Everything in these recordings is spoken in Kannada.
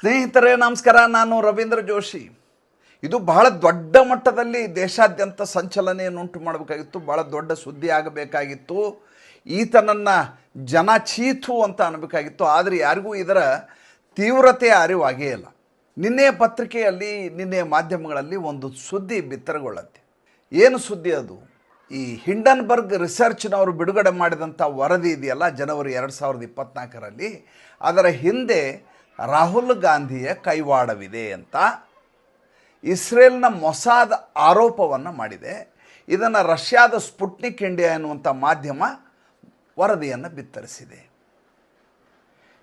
ಸ್ನೇಹಿತರೇ, ನಮಸ್ಕಾರ. ನಾನು ರವೀಂದ್ರ ಜೋಶಿ. ಇದು ಬಹಳ ದೊಡ್ಡ ಮಟ್ಟದಲ್ಲಿ ದೇಶಾದ್ಯಂತ ಸಂಚಲನೆಯನ್ನುಂಟು ಮಾಡಬೇಕಾಗಿತ್ತು, ಬಹಳ ದೊಡ್ಡ ಸುದ್ದಿ ಆಗಬೇಕಾಗಿತ್ತು. ಈತನನ್ನು ಜನ ಚೀತು ಅಂತ ಅನ್ನಬೇಕಾಗಿತ್ತು ಆದರೆ ಯಾರಿಗೂ ಇದರ ತೀವ್ರತೆಯ ಅರಿವಾಗೇ ಇಲ್ಲ. ನಿನ್ನೆ ಪತ್ರಿಕೆಯಲ್ಲಿ, ನಿನ್ನೆ ಮಾಧ್ಯಮಗಳಲ್ಲಿ ಒಂದು ಸುದ್ದಿ ಬಿತ್ತರಗೊಳ್ಳತ್ತೆ. ಏನು ಸುದ್ದಿ ಅದು? ಈ ಹಿಂಡನ್ಬರ್ಗ್ ರಿಸರ್ಚ್ನವರು ಬಿಡುಗಡೆ ಮಾಡಿದಂಥ ವರದಿ ಇದೆಯಲ್ಲ, ಜನವರಿ ಎರಡು ಸಾವಿರದ ಇಪ್ಪತ್ತ್ನಾಲ್ಕರಲ್ಲಿ ಅದರ ಹಿಂದೆ ರಾಹುಲ್ ಗಾಂಧಿಯ ಕೈವಾಡವಿದೆ ಅಂತ ಇಸ್ರೇಲ್ನ ಮೊಸಾದ್ ಆರೋಪವನ್ನು ಮಾಡಿದೆ. ಇದನ್ನು ರಷ್ಯಾದ ಸ್ಪುಟ್ನಿಕ್ ಇಂಡಿಯಾ ಎನ್ನುವಂಥ ಮಾಧ್ಯಮ ವರದಿಯನ್ನು ಬಿತ್ತರಿಸಿದೆ.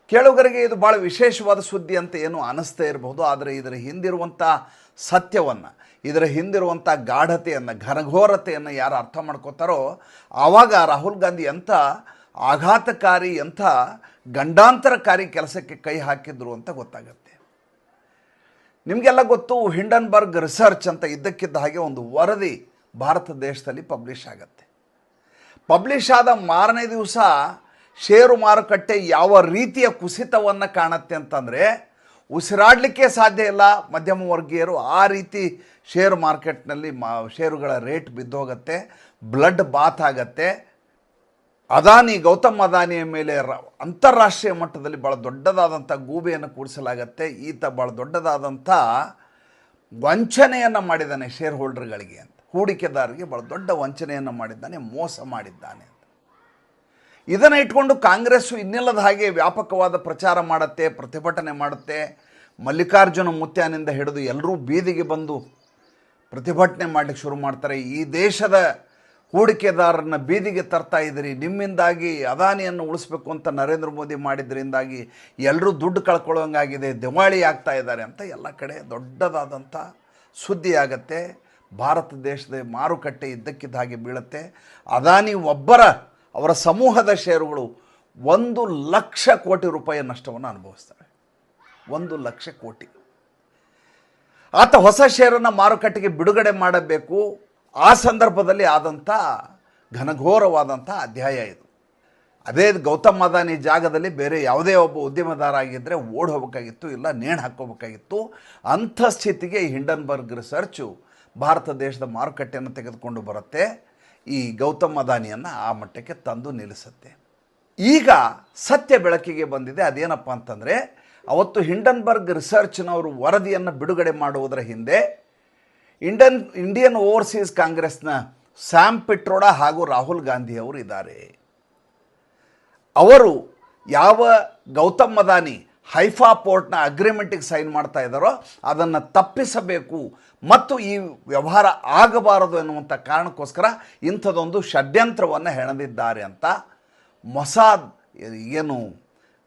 ಕೇಳುಗರಿಗೆ ಇದು ಭಾಳ ವಿಶೇಷವಾದ ಸುದ್ದಿ ಅಂತ ಏನು ಅನ್ನಿಸ್ತೇ ಇರಬಹುದು ಆದರೆ ಇದರ ಹಿಂದಿರುವಂಥ ಸತ್ಯವನ್ನು, ಇದರ ಹಿಂದಿರುವಂಥ ಗಾಢತೆಯನ್ನು, ಘನಘೋರತೆಯನ್ನು ಯಾರು ಅರ್ಥ ಮಾಡ್ಕೋತಾರೋ ಆವಾಗ ರಾಹುಲ್ ಗಾಂಧಿ ಎಂಥ ಆಘಾತಕಾರಿ ಅಂಥ ಗಂಡಾಂತರಕಾರಿ ಕೆಲಸಕ್ಕೆ ಕೈ ಹಾಕಿದ್ರು ಅಂತ ಗೊತ್ತಾಗುತ್ತೆ. ನಿಮಗೆಲ್ಲ ಗೊತ್ತು ಹಿಂಡನ್ಬರ್ಗ್ ರಿಸರ್ಚ್ ಅಂತ ಇದ್ದಕ್ಕಿದ್ದ ಹಾಗೆ ಒಂದು ವರದಿ ಭಾರತ ದೇಶದಲ್ಲಿ ಪಬ್ಲಿಷ್ ಆಗತ್ತೆ. ಪಬ್ಲಿಷ್ ಆದ ಮಾರನೇ ದಿವಸ ಷೇರು ಮಾರುಕಟ್ಟೆ ಯಾವ ರೀತಿಯ ಕುಸಿತವನ್ನು ಕಾಣುತ್ತೆ ಅಂತಂದರೆ ಉಸಿರಾಡಲಿಕ್ಕೆ ಸಾಧ್ಯ ಇಲ್ಲ. ಮಧ್ಯಮ ವರ್ಗೀಯರು ಆ ರೀತಿ ಷೇರು ಮಾರ್ಕೆಟ್ನಲ್ಲಿ ಮಾ ಷೇರುಗಳ ರೇಟ್ ಬಿದ್ದೋಗತ್ತೆ. ಬ್ಲಡ್ ಬಾತ್ ಆಗತ್ತೆ. ಅದಾನಿ, ಗೌತಮ್ ಅದಾನಿಯ ಮೇಲೆ ಅಂತಾರಾಷ್ಟ್ರೀಯ ಮಟ್ಟದಲ್ಲಿ ಭಾಳ ದೊಡ್ಡದಾದಂಥ ಗೂಬೆಯನ್ನು ಕೂಡಿಸಲಾಗತ್ತೆ. ಈತ ಭಾಳ ದೊಡ್ಡದಾದಂಥ ವಂಚನೆಯನ್ನು ಮಾಡಿದ್ದಾನೆ ಶೇರ್ ಹೋಲ್ಡರ್ಗಳಿಗೆ ಅಂತ. ಹೂಡಿಕೆದಾರರಿಗೆ ಭಾಳ ದೊಡ್ಡ ವಂಚನೆಯನ್ನು ಮಾಡಿದ್ದಾನೆ, ಮೋಸ ಮಾಡಿದ್ದಾನೆ ಅಂತ. ಇದನ್ನು ಇಟ್ಕೊಂಡು ಕಾಂಗ್ರೆಸ್ಸು ಇನ್ನಿಲ್ಲದ ಹಾಗೆ ವ್ಯಾಪಕವಾದ ಪ್ರಚಾರ ಮಾಡುತ್ತೆ, ಪ್ರತಿಭಟನೆ ಮಾಡುತ್ತೆ. ಮಲ್ಲಿಕಾರ್ಜುನ ಮುತ್ಯಾನಿಂದ ಹಿಡಿದು ಎಲ್ಲರೂ ಬೀದಿಗೆ ಬಂದು ಪ್ರತಿಭಟನೆ ಮಾಡಲಿಕ್ಕೆ ಶುರು ಮಾಡ್ತಾರೆ. ಈ ದೇಶದ ಹೂಡಿಕೆದಾರರನ್ನ ಬೀದಿಗೆ ತರ್ತಾ ಇದ್ದೀರಿ. ನಿಮ್ಮಿಂದಾಗಿ ಅದಾನಿಯನ್ನು ಉಳಿಸ್ಬೇಕು ಅಂತ ನರೇಂದ್ರ ಮೋದಿ ಮಾಡಿದ್ರಿಂದಾಗಿ ಎಲ್ಲರೂ ದುಡ್ಡು ಕಳ್ಕೊಳ್ಳೋಂಗಾಗಿದೆ, ದಿವಾಳಿ ಆಗ್ತಾ ಇದ್ದಾರೆ ಅಂತ ಎಲ್ಲ ಕಡೆ ದೊಡ್ಡದಾದಂಥ ಸುದ್ದಿ ಆಗತ್ತೆ ಭಾರತ ದೇಶದ ಮಾರುಕಟ್ಟೆ ಇದ್ದಕ್ಕಿದ್ದ ಹಾಗೆ ಬೀಳುತ್ತೆ. ಅದಾನಿ ಒಬ್ಬರ, ಅವರ ಸಮೂಹದ ಷೇರುಗಳು ಒಂದು ಲಕ್ಷ ಕೋಟಿ ರೂಪಾಯಿ ನಷ್ಟವನ್ನು ಅನುಭವಿಸ್ತಾರೆ. ಒಂದು ಲಕ್ಷ ಕೋಟಿ. ಆತ ಹೊಸ ಷೇರನ್ನು ಮಾರುಕಟ್ಟೆಗೆ ಬಿಡುಗಡೆ ಮಾಡಬೇಕು. ಆ ಸಂದರ್ಭದಲ್ಲಿ ಆದಂಥ ಘನಘೋರವಾದಂಥ ಅಧ್ಯಾಯ ಇದು. ಅದೇ ಗೌತಮ್ ಅದಾನಿ ಜಾಗದಲ್ಲಿ ಬೇರೆ ಯಾವುದೇ ಒಬ್ಬ ಉದ್ಯಮದಾರ ಆಗಿದ್ದರೆ ಓಡ್ ಹೋಗಬೇಕಾಗಿತ್ತು, ಇಲ್ಲ ನೇಣು ಹಾಕ್ಕೋಬೇಕಾಗಿತ್ತು. ಅಂಥ ಸ್ಥಿತಿಗೆ ಹಿಂಡನ್ಬರ್ಗ್ ರಿಸರ್ಚು ಭಾರತ ದೇಶದ ಮಾರುಕಟ್ಟೆಯನ್ನು ತೆಗೆದುಕೊಂಡು ಬರುತ್ತೆ. ಈ ಗೌತಮ್ ಅದಾನಿಯನ್ನು ಆ ಮಟ್ಟಕ್ಕೆ ತಂದು ನಿಲ್ಲಿಸುತ್ತೆ. ಈಗ ಸತ್ಯ ಬೆಳಕಿಗೆ ಬಂದಿದೆ. ಅದೇನಪ್ಪ ಅಂತಂದರೆ, ಅವತ್ತು ಹಿಂಡನ್ಬರ್ಗ್ ರಿಸರ್ಚ್ನವರು ವರದಿಯನ್ನು ಬಿಡುಗಡೆ ಮಾಡುವುದರ ಹಿಂದೆ ಇಂಡಿಯನ್ ಇಂಡಿಯನ್ ಓವರ್ಸೀಸ್ ಕಾಂಗ್ರೆಸ್ನ ಸ್ಯಾಮ್ ಪಿಟ್ರೋಡ ಹಾಗೂ ರಾಹುಲ್ ಗಾಂಧಿ ಅವರು ಇದ್ದಾರೆ. ಅವರು ಯಾವ ಗೌತಮ್ ಮದಾನಿ ಹೈಫಾ ಪೋರ್ಟ್ನ ಅಗ್ರಿಮೆಂಟಿಗೆ ಸೈನ್ ಮಾಡ್ತಾ ಇದ್ದಾರೋ ಅದನ್ನು ತಪ್ಪಿಸಬೇಕು ಮತ್ತು ಈ ವ್ಯವಹಾರ ಆಗಬಾರದು ಎನ್ನುವಂಥ ಕಾರಣಕ್ಕೋಸ್ಕರ ಇಂಥದ್ದೊಂದು ಷಡ್ಯಂತ್ರವನ್ನು ಹೆಣೆದಿದ್ದಾರೆ ಅಂತ ಮೊಸಾದ್ ಏನು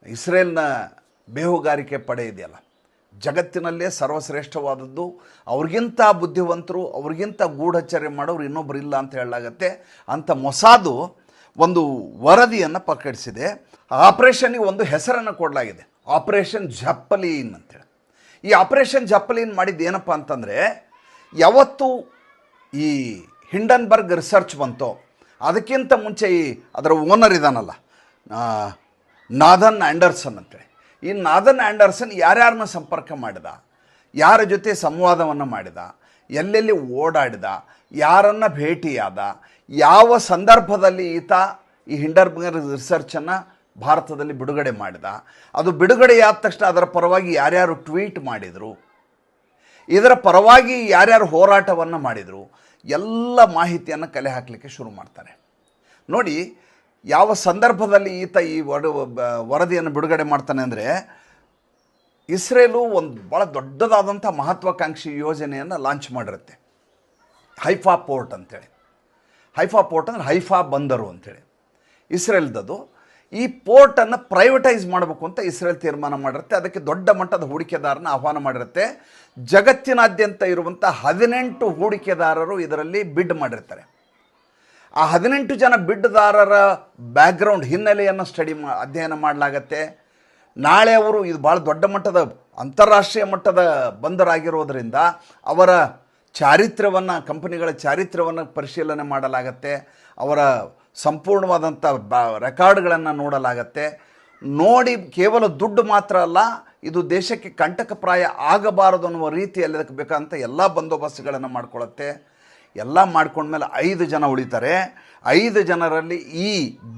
ಇಸ್ರೇಲ್ನ ಬೇಹುಗಾರಿಕೆ ಪಡೆ ಇದೆಯಲ್ಲ ಜಗತ್ತಿನಲ್ಲೇ ಸರ್ವಶ್ರೇಷ್ಠವಾದದ್ದು, ಅವ್ರಿಗಿಂತ ಬುದ್ಧಿವಂತರು, ಅವ್ರಿಗಿಂತ ಗೂಢಚರ್ಯ ಮಾಡೋರು ಇನ್ನೊಬ್ಬರು ಇಲ್ಲ ಅಂತ ಹೇಳಲಾಗತ್ತೆ. ಅಂಥ ಮೊಸಾದು ಒಂದು ವರದಿಯನ್ನು ಪ್ರಕಟಿಸಿದೆ. ಆಪರೇಷನ್ಗೆ ಒಂದು ಹೆಸರನ್ನು ಕೊಡಲಾಗಿದೆ. ಆಪರೇಷನ್ ಜಪ್ಪಲೀನ್ ಅಂತೇಳಿ ಈ ಆಪರೇಷನ್ ಜಪ್ಪಲೀನ್ ಮಾಡಿದ್ದು ಏನಪ್ಪ ಅಂತಂದರೆ, ಯಾವತ್ತು ಈ ಹಿಂಡನ್ಬರ್ಗ್ ರಿಸರ್ಚ್ ಬಂತೋ, ಅದಕ್ಕಿಂತ ಮುಂಚೆ ಈ ಅದರ ಓನರ್ ಇದಾನಲ್ಲ ನಾದನ್ ಆ್ಯಂಡರ್ಸನ್ ಅಂತೇಳಿ ಈ ನಾದನ್ ಆ್ಯಂಡರ್ಸನ್ ಯಾರ್ಯಾರನ್ನ ಸಂಪರ್ಕ ಮಾಡಿದ? ಯಾರ ಜೊತೆ ಸಂವಾದವನ್ನು ಮಾಡಿದ? ಎಲ್ಲೆಲ್ಲಿ ಓಡಾಡಿದ? ಯಾರನ್ನು ಭೇಟಿಯಾದ? ಯಾವ ಸಂದರ್ಭದಲ್ಲಿ ಈತ ಈ ಹಿಂಡರ್ಬರ್ಗ್ ರಿಸರ್ಚನ್ನು ಭಾರತದಲ್ಲಿ ಬಿಡುಗಡೆ ಮಾಡಿದ? ಅದು ಬಿಡುಗಡೆಯಾದ ತಕ್ಷಣ ಅದರ ಪರವಾಗಿ ಯಾರ್ಯಾರು ಟ್ವೀಟ್ ಮಾಡಿದರು? ಇದರ ಪರವಾಗಿ ಯಾರ್ಯಾರು ಹೋರಾಟವನ್ನು ಮಾಡಿದರು? ಎಲ್ಲ ಮಾಹಿತಿಯನ್ನು ಕಲೆ ಹಾಕಲಿಕ್ಕೆ ಶುರು ಮಾಡ್ತಾರೆ. ನೋಡಿ ಯಾವ ಸಂದರ್ಭದಲ್ಲಿ ಈತ ಈ ವರದಿಯನ್ನು ಬಿಡುಗಡೆ ಮಾಡ್ತಾನೆ ಅಂದರೆ ಇಸ್ರೇಲು ಒಂದು ಭಾಳ ದೊಡ್ಡದಾದಂಥ ಮಹತ್ವಾಕಾಂಕ್ಷಿ ಯೋಜನೆಯನ್ನು ಲಾಂಚ್ ಮಾಡಿರುತ್ತೆ. ಹೈಫಾ ಪೋರ್ಟ್ ಅಂತೇಳಿ. ಹೈಫಾ ಪೋರ್ಟ್ ಅಂದರೆ ಹೈಫಾ ಬಂದರು ಅಂತೇಳಿ. ಇಸ್ರೇಲ್ದದು. ಈ ಪೋರ್ಟನ್ನು ಪ್ರೈವೇಟೈಸ್ ಮಾಡಬೇಕು ಅಂತ ಇಸ್ರೇಲ್ ತೀರ್ಮಾನ ಮಾಡಿರುತ್ತೆ. ಅದಕ್ಕೆ ದೊಡ್ಡ ಮಟ್ಟದ ಹೂಡಿಕೆದಾರನ ಆಹ್ವಾನ ಮಾಡಿರುತ್ತೆ. ಜಗತ್ತಿನಾದ್ಯಂತ ಇರುವಂಥ ಹದಿನೆಂಟು ಹೂಡಿಕೆದಾರರು ಇದರಲ್ಲಿ ಬಿಡ್ ಮಾಡಿರ್ತಾರೆ. ಆ ಹದಿನೆಂಟು ಜನ ಬಿಡ್ದಾರರ ಬ್ಯಾಕ್ಗ್ರೌಂಡ್ ಹಿನ್ನೆಲೆಯನ್ನು ಸ್ಟಡಿ ಮಾ ಅಧ್ಯಯನ ಮಾಡಲಾಗತ್ತೆ. ನಾಳೆ ಅವರು ಇದು ಭಾಳ ದೊಡ್ಡ ಮಟ್ಟದ, ಅಂತಾರಾಷ್ಟ್ರೀಯ ಮಟ್ಟದ ಬಂದರಾಗಿರೋದರಿಂದ ಅವರ ಚಾರಿತ್ರ್ಯವನ್ನು ಕಂಪನಿಗಳ ಚಾರಿತ್ರ್ಯವನ್ನು ಪರಿಶೀಲನೆ ಮಾಡಲಾಗತ್ತೆ. ಅವರ ಸಂಪೂರ್ಣವಾದಂಥ ಬ ರೆಕಾರ್ಡ್ಗಳನ್ನು ನೋಡಲಾಗತ್ತೆ. ನೋಡಿ, ಕೇವಲ ದುಡ್ಡು ಮಾತ್ರ ಅಲ್ಲ, ಇದು ದೇಶಕ್ಕೆ ಕಂಟಕಪ್ರಾಯ ಆಗಬಾರದು ಅನ್ನುವ ರೀತಿಯಲ್ಲಿ ಅದಕ್ಕೆ ಬೇಕಾದಂಥ ಎಲ್ಲ ಬಂದೋಬಸ್ತ್ಗಳನ್ನು ಮಾಡ್ಕೊಳ್ಳುತ್ತೆ ಎಲ್ಲ ಮಾಡ್ಕೊಂಡ್ಮೇಲೆ ಐದು ಜನ ಉಳಿತಾರೆ. ಐದು ಜನರಲ್ಲಿ ಈ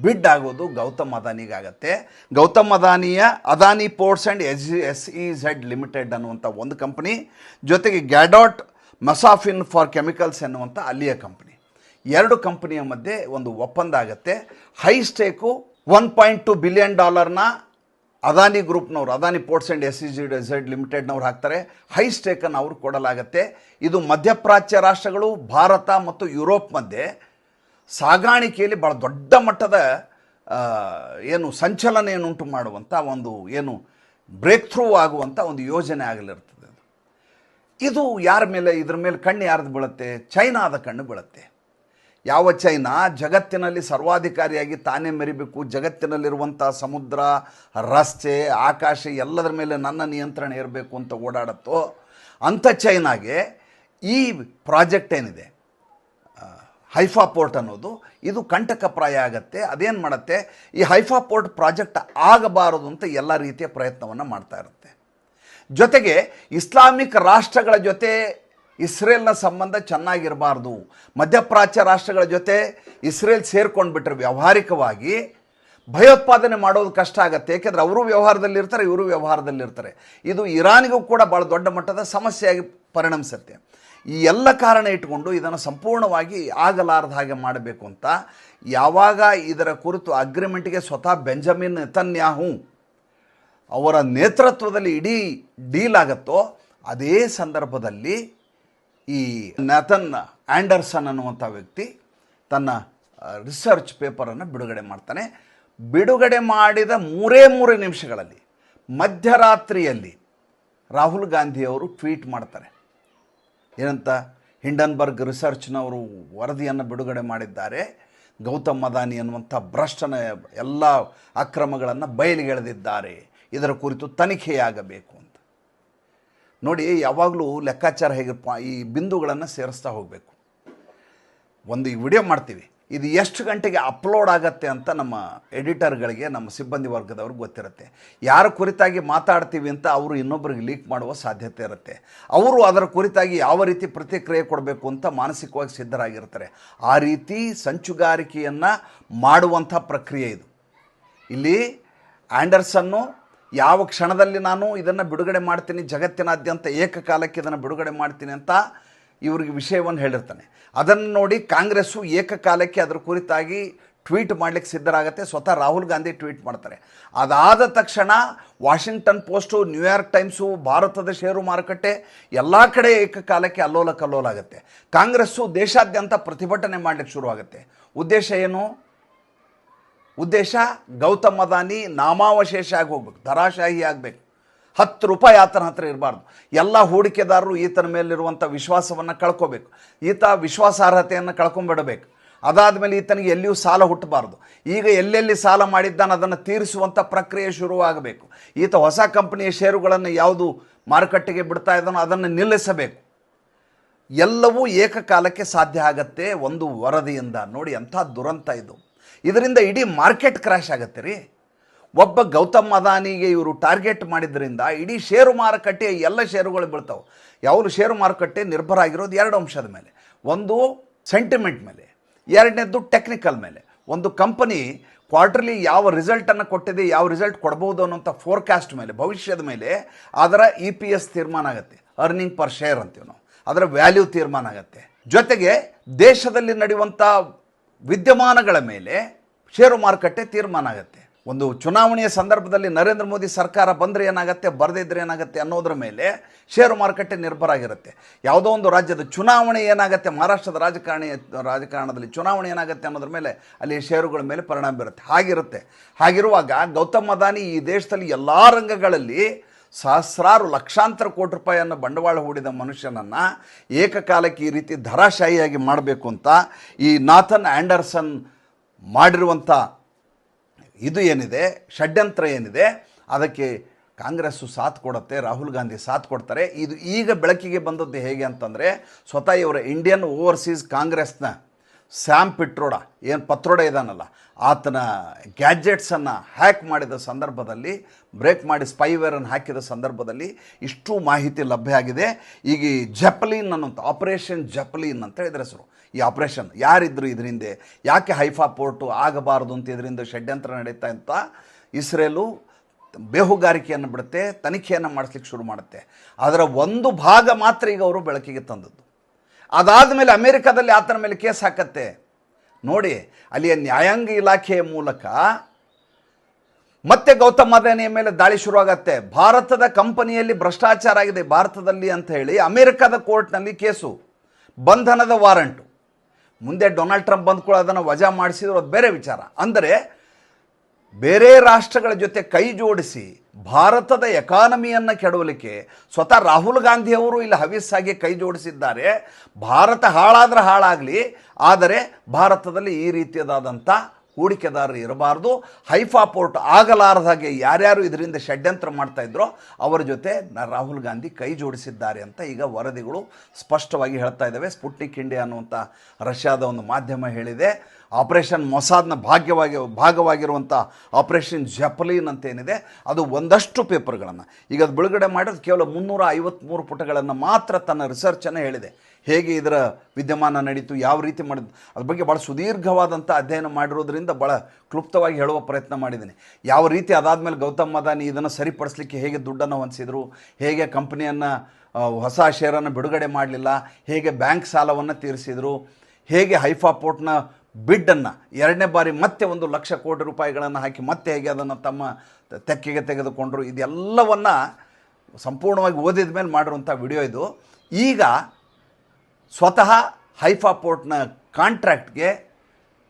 ಬಿಡ್ ಆಗೋದು ಗೌತಮ್ ಅದಾನಿಗಾಗತ್ತೆ Gautam ಅದಾನಿಯ Adani ports and S S E Z limited ಅನ್ನುವಂಥ ಒಂದು ಕಂಪ್ನಿ, ಜೊತೆಗೆ ಗ್ಯಾಡಾಟ್ ಮಸಾಫಿನ್ ಫಾರ್ ಕೆಮಿಕಲ್ಸ್ ಎನ್ನುವಂಥ ಅಲ್ಲಿಯ ಕಂಪ್ನಿ. ಎರಡು ಕಂಪ್ನಿಯ ಮಧ್ಯೆ ಒಂದು ಒಪ್ಪಂದ ಆಗುತ್ತೆ. High stake one point two billion ಡಾಲರ್ನ Adani ಗ್ರೂಪ್ನವ್ರು, Adani ports and S C G Z ಲಿಮಿಟೆಡ್ನವ್ರು ಹಾಕ್ತಾರೆ. ಹೈ ಸ್ಟೇಕನ್ನು ಅವ್ರು ಕೊಡಲಾಗತ್ತೆ. ಇದು ಮಧ್ಯಪ್ರಾಚ್ಯ ರಾಷ್ಟ್ರಗಳು, ಭಾರತ ಮತ್ತು ಯುರೋಪ್ ಮಧ್ಯೆ ಸಾಗಾಣಿಕೆಯಲ್ಲಿ ಭಾಳ ದೊಡ್ಡ ಮಟ್ಟದ ಏನು ಸಂಚಲನೆಯನ್ನುಂಟು ಮಾಡುವಂಥ ಒಂದು ಏನು ಬ್ರೇಕ್ ಥ್ರೂ ಆಗುವಂಥ ಒಂದು ಯೋಜನೆ ಆಗಲಿರ್ತದೆ ಇದು ಯಾರ ಮೇಲೆ, ಇದ್ರ ಮೇಲೆ ಕಣ್ಣು ಯಾರ್ದು ಬೀಳುತ್ತೆ? ಚೈನಾದ ಕಣ್ಣು ಬೀಳುತ್ತೆ. ಯಾವ ಚೈನಾ? ಜಗತ್ತಿನಲ್ಲಿ ಸರ್ವಾಧಿಕಾರಿಯಾಗಿ ತಾನೇ ಮೆರಿಬೇಕು. ಜಗತ್ತಿನಲ್ಲಿರುವಂಥ ಸಮುದ್ರ, ರಸ್ತೆ, ಆಕಾಶ ಎಲ್ಲದರ ಮೇಲೆ ನನ್ನ ನಿಯಂತ್ರಣ ಇರಬೇಕು ಅಂತ ಓಡಾಡುತ್ತೋ, ಅಂಥ ಚೈನಾಗೆ ಈ ಪ್ರಾಜೆಕ್ಟ್ ಏನಿದೆ? ಹೈಫಾ ಪೋರ್ಟ್ ಅನ್ನೋದು. ಇದು ಕಂಟಕಪ್ರಾಯ ಆಗತ್ತೆ. ಅದೇನು ಮಾಡುತ್ತೆ? ಈ ಹೈಫಾ ಪೋರ್ಟ್ ಪ್ರಾಜೆಕ್ಟ್ ಆಗಬಾರದು ಅಂತ ಎಲ್ಲ ರೀತಿಯ ಪ್ರಯತ್ನವನ್ನು ಮಾಡ್ತಾ ಇರುತ್ತೆ. ಜೊತೆಗೆ ಇಸ್ಲಾಮಿಕ್ ರಾಷ್ಟ್ರಗಳ ಜೊತೆ ಇಸ್ರೇಲ್ನ ಸಂಬಂಧ ಚೆನ್ನಾಗಿರಬಾರ್ದು. ಮಧ್ಯಪ್ರಾಚ್ಯ ರಾಷ್ಟ್ರಗಳ ಜೊತೆ ಇಸ್ರೇಲ್ ಸೇರ್ಕೊಂಡು ಬಿಟ್ರೆ ವ್ಯಾವಹಾರಿಕವಾಗಿ ಭಯೋತ್ಪಾದನೆ ಮಾಡೋದು ಕಷ್ಟ ಆಗುತ್ತೆ. ಏಕೆಂದರೆ ಅವರು ವ್ಯವಹಾರದಲ್ಲಿರ್ತಾರೆ, ಇವರು ವ್ಯವಹಾರದಲ್ಲಿರ್ತಾರೆ. ಇದು ಇರಾನಿಗೂ ಕೂಡ ಭಾಳ ದೊಡ್ಡ ಮಟ್ಟದ ಸಮಸ್ಯೆಯಾಗಿ ಪರಿಣಮಿಸುತ್ತೆ. ಈ ಎಲ್ಲ ಕಾರಣ ಇಟ್ಕೊಂಡು ಇದನ್ನು ಸಂಪೂರ್ಣವಾಗಿ ಆಗಲಾರದ ಹಾಗೆ ಮಾಡಬೇಕು ಅಂತ ಯಾವಾಗ ಇದರ ಕುರಿತು ಅಗ್ರಿಮೆಂಟ್ಗೆ ಸ್ವತಃ ಬೆಂಜಮಿನ್ ನೆತನ್ಯಾಹು ಅವರ ನೇತೃತ್ವದಲ್ಲಿ ಇಡೀ ಡೀಲ್ ಆಗುತ್ತೋ, ಅದೇ ಸಂದರ್ಭದಲ್ಲಿ ಈ ನ್ಯಾಥನ್ ಆ್ಯಂಡರ್ಸನ್ ಅನ್ನುವಂಥ ವ್ಯಕ್ತಿ ತನ್ನ ರಿಸರ್ಚ್ ಪೇಪರನ್ನು ಬಿಡುಗಡೆ ಮಾಡ್ತಾನೆ. ಬಿಡುಗಡೆ ಮಾಡಿದ ಮೂರೇ ಮೂರು ನಿಮಿಷಗಳಲ್ಲಿ, ಮಧ್ಯರಾತ್ರಿಯಲ್ಲಿ ರಾಹುಲ್ ಗಾಂಧಿಯವರು ಟ್ವೀಟ್ ಮಾಡ್ತಾರೆ. ಏನಂತ? ಹಿಂಡನ್ಬರ್ಗ್ ರಿಸರ್ಚ್ನವರು ವರದಿಯನ್ನು ಬಿಡುಗಡೆ ಮಾಡಿದ್ದಾರೆ. ಗೌತಮ್ ಅದಾನಿ ಅನ್ನುವಂಥ ಭ್ರಷ್ಟನ ಎಲ್ಲ ಅಕ್ರಮಗಳನ್ನು ಬಯಲಿಗೆಳೆದಿದ್ದಾರೆ ಇದರ ಕುರಿತು ತನಿಖೆಯಾಗಬೇಕು ಅಂತ. ನೋಡಿ ಯಾವಾಗಲೂ ಲೆಕ್ಕಾಚಾರ ಹೇಗಿರಪ್ಪ ಈ ಬಿಂದುಗಳನ್ನು ಸೇರಿಸ್ತಾ ಹೋಗಬೇಕು. ಒಂದು ಈ ವಿಡಿಯೋ ಮಾಡ್ತೀವಿ. ಇದು ಎಷ್ಟು ಗಂಟೆಗೆ ಅಪ್ಲೋಡ್ ಆಗತ್ತೆ ಅಂತ ನಮ್ಮ ಎಡಿಟರ್ಗಳಿಗೆ, ನಮ್ಮ ಸಿಬ್ಬಂದಿ ವರ್ಗದವ್ರಿಗೆ ಗೊತ್ತಿರುತ್ತೆ. ಯಾರ ಕುರಿತಾಗಿ ಮಾತಾಡ್ತೀವಿ ಅಂತ ಅವರು ಇನ್ನೊಬ್ಬರಿಗೆ ಲೀಕ್ ಮಾಡುವ ಸಾಧ್ಯತೆ ಇರುತ್ತೆ. ಅವರು ಅದರ ಕುರಿತಾಗಿ ಯಾವ ರೀತಿ ಪ್ರತಿಕ್ರಿಯೆ ಕೊಡಬೇಕು ಅಂತ ಮಾನಸಿಕವಾಗಿ ಸಿದ್ಧರಾಗಿರ್ತಾರೆ. ಆ ರೀತಿ ಸಂಚುಗಾರಿಕೆಯನ್ನು ಮಾಡುವಂಥ ಪ್ರಕ್ರಿಯೆ ಇದು. ಇಲ್ಲಿ ಆ್ಯಂಡರ್ಸನ್ನು ಯಾವ ಕ್ಷಣದಲ್ಲಿ ನಾನು ಇದನ್ನು ಬಿಡುಗಡೆ ಮಾಡ್ತೀನಿ, ಜಗತ್ತಿನಾದ್ಯಂತ ಏಕಕಾಲಕ್ಕೆ ಇದನ್ನು ಬಿಡುಗಡೆ ಮಾಡ್ತೀನಿ ಅಂತ ಇವ್ರಿಗೆ ವಿಷಯವನ್ನು ಹೇಳಿರ್ತಾನೆ. ಅದನ್ನು ನೋಡಿ ಕಾಂಗ್ರೆಸ್ಸು ಏಕಕಾಲಕ್ಕೆ ಅದರ ಕುರಿತಾಗಿ ಟ್ವೀಟ್ ಮಾಡಲಿಕ್ಕೆ ಸಿದ್ಧರಾಗುತ್ತೆ. ಸ್ವತಃ ರಾಹುಲ್ ಗಾಂಧಿ ಟ್ವೀಟ್ ಮಾಡ್ತಾರೆ. ಅದಾದ ತಕ್ಷಣ Washington post New York times, ಭಾರತದ ಷೇರು ಮಾರುಕಟ್ಟೆ, ಎಲ್ಲ ಕಡೆ ಏಕಕಾಲಕ್ಕೆ ಅಲ್ಲೋಲ ಕಲ್ಲೋಲಾಗುತ್ತೆ ಕಾಂಗ್ರೆಸ್ಸು ದೇಶಾದ್ಯಂತ ಪ್ರತಿಭಟನೆ ಮಾಡಲಿಕ್ಕೆ ಶುರುವಾಗುತ್ತೆ. ಉದ್ದೇಶ ಏನು? ಉದ್ದೇಶ ಗೌತಮ್ ಅದಾನಿ ನಾಮಾವಶೇಷ ಆಗಿ ಹೋಗ್ಬೇಕು ಧರಾಶಾಹಿ ಆಗಬೇಕು. ಹತ್ತು ರೂಪಾಯಿ ಆತನ ಹತ್ರ ಇರಬಾರ್ದು. ಎಲ್ಲ ಹೂಡಿಕೆದಾರರು ಈತನ ಮೇಲಿರುವಂಥ ವಿಶ್ವಾಸವನ್ನು ಕಳ್ಕೋಬೇಕು. ಈತ ವಿಶ್ವಾಸಾರ್ಹತೆಯನ್ನು ಕಳ್ಕೊಂಬಿಡಬೇಕು. ಅದಾದಮೇಲೆ ಈತನಿಗೆ ಎಲ್ಲಿಯೂ ಸಾಲ ಹುಟ್ಟಬಾರ್ದು. ಈಗ ಎಲ್ಲೆಲ್ಲಿ ಸಾಲ ಮಾಡಿದ್ದಾನೆ ಅದನ್ನು ತೀರಿಸುವಂಥ ಪ್ರಕ್ರಿಯೆ ಶುರುವಾಗಬೇಕು. ಈತ ಹೊಸ ಕಂಪನಿಯ ಷೇರುಗಳನ್ನು ಯಾವುದು ಮಾರುಕಟ್ಟೆಗೆ ಬಿಡ್ತಾ ಇದ್ದಾನೋ ಅದನ್ನು ನಿಲ್ಲಿಸಬೇಕು. ಎಲ್ಲವೂ ಏಕಕಾಲಕ್ಕೆ ಸಾಧ್ಯ ಆಗತ್ತೆ ಒಂದು ವರದಿಯಿಂದ. ನೋಡಿ ಅಂಥ ದುರಂತ ಇದು. ಇದರಿಂದ ಇಡೀ ಮಾರ್ಕೆಟ್ ಕ್ರ್ಯಾಶ್ ಆಗತ್ತೆ ರೀ. ಒಬ್ಬ ಗೌತಮ್ ಅದಾನಿಗೆ ಇವರು ಟಾರ್ಗೆಟ್ ಮಾಡಿದ್ರಿಂದ ಇಡೀ ಷೇರು ಮಾರುಕಟ್ಟೆ ಎಲ್ಲ ಷೇರುಗಳು ಬೀಳ್ತಾವೆ. ಯಾವಾಗಲೂ ಷೇರು ಮಾರುಕಟ್ಟೆ ನಿರ್ಭರ ಆಗಿರೋದು ಎರಡು ಅಂಶದ ಮೇಲೆ. ಒಂದು ಸೆಂಟಿಮೆಂಟ್ ಮೇಲೆ, ಎರಡನೇದ್ದು ಟೆಕ್ನಿಕಲ್ ಮೇಲೆ. ಒಂದು ಕಂಪನಿ ಕ್ವಾರ್ಟರ್ಲಿ ಯಾವ ರಿಸಲ್ಟನ್ನು ಕೊಟ್ಟಿದೆ, ಯಾವ ರಿಸಲ್ಟ್ ಕೊಡ್ಬೋದು ಅನ್ನೋಂಥ ಫೋರ್ಕಾಸ್ಟ್ ಮೇಲೆ, ಭವಿಷ್ಯದ ಮೇಲೆ ಅದರ ಇ ಪಿ ಎಸ್ ತೀರ್ಮಾನ ಆಗುತ್ತೆ. ಅರ್ನಿಂಗ್ ಪರ್ ಶೇರ್ ಅಂತೀವಿ ನಾವು. ಅದರ ವ್ಯಾಲ್ಯೂ ತೀರ್ಮಾನ ಆಗುತ್ತೆ. ಜೊತೆಗೆ ದೇಶದಲ್ಲಿ ನಡೆಯುವಂಥ ವಿದ್ಯಮಾನಗಳ ಮೇಲೆ ಷೇರು ಮಾರುಕಟ್ಟೆ ತೀರ್ಮಾನ ಆಗುತ್ತೆ. ಒಂದು ಚುನಾವಣೆಯ ಸಂದರ್ಭದಲ್ಲಿ ನರೇಂದ್ರ ಮೋದಿ ಸರ್ಕಾರ ಬಂದರೆ ಏನಾಗುತ್ತೆ ಬರದಿದ್ದರೆ ಏನಾಗುತ್ತೆ ಅನ್ನೋದ್ರ ಮೇಲೆ ಷೇರು ಮಾರುಕಟ್ಟೆ ನಿರ್ಭರ ಆಗಿರುತ್ತೆ. ಯಾವುದೋ ಒಂದು ರಾಜ್ಯದ ಚುನಾವಣೆ ಏನಾಗುತ್ತೆ, ಮಹಾರಾಷ್ಟ್ರದ ರಾಜಕಾರಣಿ, ರಾಜಕಾರಣದಲ್ಲಿ ಚುನಾವಣೆ ಏನಾಗುತ್ತೆ ಅನ್ನೋದ್ರ ಮೇಲೆ ಅಲ್ಲಿ ಷೇರುಗಳ ಮೇಲೆ ಪರಿಣಾಮ ಬೀರುತ್ತೆ. ಹಾಗಿರುತ್ತೆ. ಹಾಗಿರುವಾಗ ಗೌತಮ್ ಅದಾನಿ ಈ ದೇಶದಲ್ಲಿ ಎಲ್ಲ ರಂಗಗಳಲ್ಲಿ ಸಹಸ್ರಾರು ಲಕ್ಷಾಂತರ ಕೋಟಿ ರೂಪಾಯಿಯನ್ನು ಬಂಡವಾಳ ಹೂಡಿದ ಮನುಷ್ಯನನ್ನು ಏಕಕಾಲಕ್ಕೆ ಈ ರೀತಿ ಧರಾಶಾಹಿಯಾಗಿ ಮಾಡಬೇಕು ಅಂತ ಈ ನಾಥನ್ ಆ್ಯಂಡರ್ಸನ್ ಮಾಡಿರುವಂಥ ಇದು ಏನಿದೆ, ಷಡ್ಯಂತ್ರ ಏನಿದೆ, ಅದಕ್ಕೆ ಕಾಂಗ್ರೆಸ್ಸು ಸಾಥ್ ಕೊಡುತ್ತೆ, ರಾಹುಲ್ ಗಾಂಧಿ ಸಾಥ್ ಕೊಡ್ತಾರೆ. ಇದು ಈಗ ಬೆಳಕಿಗೆ ಬಂದದ್ದು ಹೇಗೆ ಅಂತಂದರೆ, ಸ್ವತಃ ಇವರ ಇಂಡಿಯನ್ ಓವರ್ಸೀಸ್ ಕಾಂಗ್ರೆಸ್ನ ಸ್ಯಾಮ್ ಪಿಟ್ರೋಡ, ಏನು ಪತ್ರೋಡ ಇದಾನಲ್ಲ, ಆತನ ಗ್ಯಾಜೆಟ್ಸನ್ನು ಹ್ಯಾಕ್ ಮಾಡಿದ ಸಂದರ್ಭದಲ್ಲಿ, ಬ್ರೇಕ್ ಮಾಡಿ ಸ್ಪೈವೇರನ್ನು ಹಾಕಿದ ಸಂದರ್ಭದಲ್ಲಿ ಇಷ್ಟು ಮಾಹಿತಿ ಲಭ್ಯ ಆಗಿದೆ. ಈಗ ಈ ಜಪಲಿನ್ ಅನ್ನೋಂಥ ಆಪರೇಷನ್ ಜಪಲಿನ್ ಅಂತ ಹೇಳಿದ್ರೆ ಹೆಸರು. ಈ ಆಪರೇಷನ್ ಯಾರಿದ್ರು ಇದರಿಂದ, ಯಾಕೆ ಹೈಫಾ ಪೋರ್ಟು ಆಗಬಾರದು ಅಂತ ಇದರಿಂದ ಷಡ್ಯಂತ್ರ ನಡೀತಾ ಅಂತ ಇಸ್ರೇಲು ಬೇಹುಗಾರಿಕೆಯನ್ನು ಬಿಡುತ್ತೆ, ತನಿಖೆಯನ್ನು ಮಾಡಿಸ್ಲಿಕ್ಕೆ ಶುರು ಮಾಡುತ್ತೆ. ಅದರ ಒಂದು ಭಾಗ ಮಾತ್ರ ಈಗ ಅವರು ಬೆಳಕಿಗೆ ತಂದದ್ದು. ಅದಾದ ಮೇಲೆ ಅಮೇರಿಕಾದಲ್ಲಿ ಆತನ ಮೇಲೆ ಕೇಸ್ ಹಾಕತ್ತೆ. ನೋಡಿ, ಅಲ್ಲಿಯ ನ್ಯಾಯಾಂಗ ಇಲಾಖೆಯ ಮೂಲಕ ಮತ್ತೆ ಗೌತಮ್ ಅದಾನಿಯ ಮೇಲೆ ದಾಳಿ ಶುರುವಾಗತ್ತೆ. ಭಾರತದ ಕಂಪನಿಯಲ್ಲಿ ಭ್ರಷ್ಟಾಚಾರ ಆಗಿದೆ, ಭಾರತದಲ್ಲಿ ಅಂತ ಹೇಳಿ ಅಮೇರಿಕಾದ ಕೋರ್ಟ್ನಲ್ಲಿ ಕೇಸು, ಬಂಧನದ ವಾರಂಟು. ಮುಂದೆ ಡೊನಾಲ್ಡ್ ಟ್ರಂಪ್ ಬಂದ್ಕೊಳ್ಳೋ ಅದನ್ನು ವಜಾ ಮಾಡಿಸಿದ್ರು, ಅದು ಬೇರೆ ವಿಚಾರ. ಅಂದರೆ ಬೇರೆ ರಾಷ್ಟ್ರಗಳ ಜೊತೆ ಕೈ ಜೋಡಿಸಿ ಭಾರತದ ಎಕಾನಮಿಯನ್ನು ಕೆಡವಲಿಕ್ಕೆ ಸ್ವತಃ ರಾಹುಲ್ ಗಾಂಧಿಯವರು ಇಲ್ಲಿ ಹವಿಸ್ಸಾಗಿ ಕೈ ಜೋಡಿಸಿದ್ದಾರೆ. ಭಾರತ ಹಾಳಾದ್ರೆ ಹಾಳಾಗಲಿ, ಆದರೆ ಭಾರತದಲ್ಲಿ ಈ ರೀತಿಯದಾದಂಥ ಹೂಡಿಕೆದಾರರು ಇರಬಾರ್ದು. ಹೈಫಾ ಪೋರ್ಟ್ ಆಗಲಾರದ ಹಾಗೆ ಯಾರ್ಯಾರು ಇದರಿಂದ ಷಡ್ಯಂತ್ರ ಮಾಡ್ತಾ ಅವರ ಜೊತೆ ರಾಹುಲ್ ಗಾಂಧಿ ಕೈ ಜೋಡಿಸಿದ್ದಾರೆ ಅಂತ ಈಗ ವರದಿಗಳು ಸ್ಪಷ್ಟವಾಗಿ ಹೇಳ್ತಾ ಇದ್ದಾವೆ. ಸ್ಪುಟ್ನಿಕ್ ಇಂಡಿಯಾ ಅನ್ನುವಂಥ ರಷ್ಯಾದ ಒಂದು ಮಾಧ್ಯಮ ಹೇಳಿದೆ. ಆಪರೇಷನ್ ಮೊಸಾದ್ನ ಭಾಗ್ಯವಾಗಿ ಭಾಗವಾಗಿರುವಂಥ ಆಪರೇಷನ್ ಜಪಲೀನ್ ಅಂತ ಏನಿದೆ ಅದು ಒಂದಷ್ಟು ಪೇಪರ್ಗಳನ್ನು. ಈಗ ಅದು ಬಿಡುಗಡೆ ಮಾಡೋದು ಕೇವಲ ಮುನ್ನೂರ ಐವತ್ತ್ಮೂರು ಪುಟಗಳನ್ನು ಮಾತ್ರ ತನ್ನ ರಿಸರ್ಚನ್ನು ಹೇಳಿದೆ. ಹೇಗೆ ಇದರ ವಿದ್ಯಮಾನ ನಡೀತು, ಯಾವ ರೀತಿ ಮಾಡಿದ್ದು ಅದ್ರ ಬಗ್ಗೆ ಭಾಳ ಸುದೀರ್ಘವಾದಂಥ ಅಧ್ಯಯನ ಮಾಡಿರೋದ್ರಿಂದ ಭಾಳ ಕ್ಲುಪ್ತವಾಗಿ ಹೇಳುವ ಪ್ರಯತ್ನ ಮಾಡಿದ್ದೀನಿ. ಯಾವ ರೀತಿ ಅದಾದಮೇಲೆ ಗೌತಮ್ ಅದಾನಿ ಇದನ್ನು ಸರಿಪಡಿಸ್ಲಿಕ್ಕೆ ಹೇಗೆ ದುಡ್ಡನ್ನು ಹೊಂದಿಸಿದರು, ಹೇಗೆ ಕಂಪ್ನಿಯನ್ನು ಹೊಸ ಶೇರನ್ನು ಬಿಡುಗಡೆ ಮಾಡಲಿಲ್ಲ, ಹೇಗೆ ಬ್ಯಾಂಕ್ ಸಾಲವನ್ನು ತೀರಿಸಿದರು, ಹೇಗೆ ಹೈಫಾ ಪೋರ್ಟ್ನ ಬಿಡ್ಡನ್ನು ಎರಡನೇ ಬಾರಿ ಮತ್ತೆ ಒಂದು ಲಕ್ಷ ಕೋಟಿ ರೂಪಾಯಿಗಳನ್ನು ಹಾಕಿ ಮತ್ತೆ ಹೇಗೆ ಅದನ್ನು ತಮ್ಮ ತೆಕ್ಕೆಗೆ ತೆಗೆದುಕೊಂಡರು, ಇದೆಲ್ಲವನ್ನು ಸಂಪೂರ್ಣವಾಗಿ ಓದಿದ ಮೇಲೆ ಮಾಡಿರುವಂಥ ವಿಡಿಯೋ ಇದು. ಈಗ ಸ್ವತಃ ಹೈಫಾ ಪೋರ್ಟ್ನ ಕಾಂಟ್ರಾಕ್ಟ್ಗೆ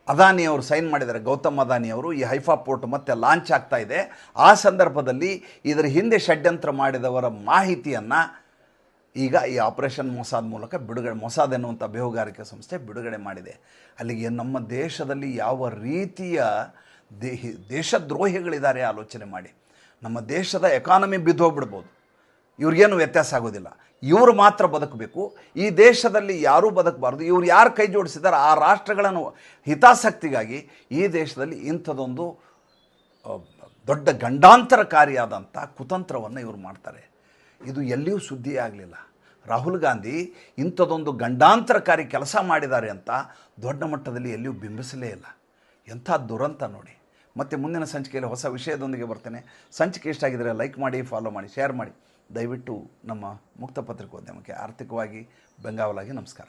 ಅದಾನಿಯವರು ಸೈನ್ ಮಾಡಿದ್ದಾರೆ, ಗೌತಮ್ ಅದಾನಿಯವರು ಈ ಹೈಫಾ ಪೋರ್ಟ್ ಮತ್ತೆ ಲಾಂಚ್ ಆಗ್ತಾ ಇದೆ. ಆ ಸಂದರ್ಭದಲ್ಲಿ ಇದರ ಹಿಂದೆ ಷಡ್ಯಂತ್ರ ಮಾಡಿದವರ ಮಾಹಿತಿಯನ್ನು ಈಗ ಈ ಆಪರೇಷನ್ ಮೊಸಾದ್ ಮೂಲಕ ಬಿಡುಗಡೆ, ಮೊಸಾದ್ ಎನ್ನುವಂಥ ಬೇಹುಗಾರಿಕೆ ಸಂಸ್ಥೆ ಬಿಡುಗಡೆ ಮಾಡಿದೆ. ಅಲ್ಲಿಗೆ ನಮ್ಮ ದೇಶದಲ್ಲಿ ಯಾವ ರೀತಿಯ ದೇಹಿ, ದೇಶದ್ರೋಹಿಗಳಿದ್ದಾರೆ ಆಲೋಚನೆ ಮಾಡಿ. ನಮ್ಮ ದೇಶದ ಎಕಾನಮಿ ಬಿದ್ದೋಗ್ಬಿಡ್ಬೋದು ಇವ್ರಿಗೇನು ವ್ಯತ್ಯಾಸ ಆಗೋದಿಲ್ಲ. ಇವರು ಮಾತ್ರ ಬದುಕಬೇಕು. ಈ ದೇಶದಲ್ಲಿ ಯಾರೂ ಬದುಕಬಾರ್ದು. ಇವ್ರು ಯಾರು ಕೈ ಜೋಡಿಸಿದ್ದಾರೆ? ಆ ರಾಷ್ಟ್ರಗಳನ್ನು ಹಿತಾಸಕ್ತಿಗಾಗಿ ಈ ದೇಶದಲ್ಲಿ ಇಂಥದೊಂದು ದೊಡ್ಡ ಗಂಡಾಂತರಕಾರಿಯಾದಂಥ ಕುತಂತ್ರವನ್ನು ಇವರು ಮಾಡ್ತಾರೆ. ಇದು ಎಲ್ಲಿಯೂ ಸುದ್ದಿ ಆಗಲಿಲ್ಲ. ರಾಹುಲ್ ಗಾಂಧಿ ಇಂಥದೊಂದು ಗಂಡಾಂತರಕಾರಿ ಕೆಲಸ ಮಾಡಿದ್ದಾರೆ ಅಂತ ದೊಡ್ಡ ಮಟ್ಟದಲ್ಲಿ ಎಲ್ಲಿಯೂ ಬಿಂಬಿಸಲೇ ಇಲ್ಲ. ಎಂಥ ದುರಂತ ನೋಡಿ. ಮತ್ತು ಮುಂದಿನ ಸಂಚಿಕೆಯಲ್ಲಿ ಹೊಸ ವಿಷಯದೊಂದಿಗೆ ಬರ್ತೇನೆ. ಸಂಚಿಕೆ ಇಷ್ಟ ಲೈಕ್ ಮಾಡಿ, ಫಾಲೋ ಮಾಡಿ, ಶೇರ್ ಮಾಡಿ. ದಯವಿಟ್ಟು ನಮ್ಮ ಮುಕ್ತ ಪತ್ರಿಕೋದ್ಯಮಕ್ಕೆ ಆರ್ಥಿಕವಾಗಿ ಬೆಂಗಾವಲಾಗಿ ನಮಸ್ಕಾರ.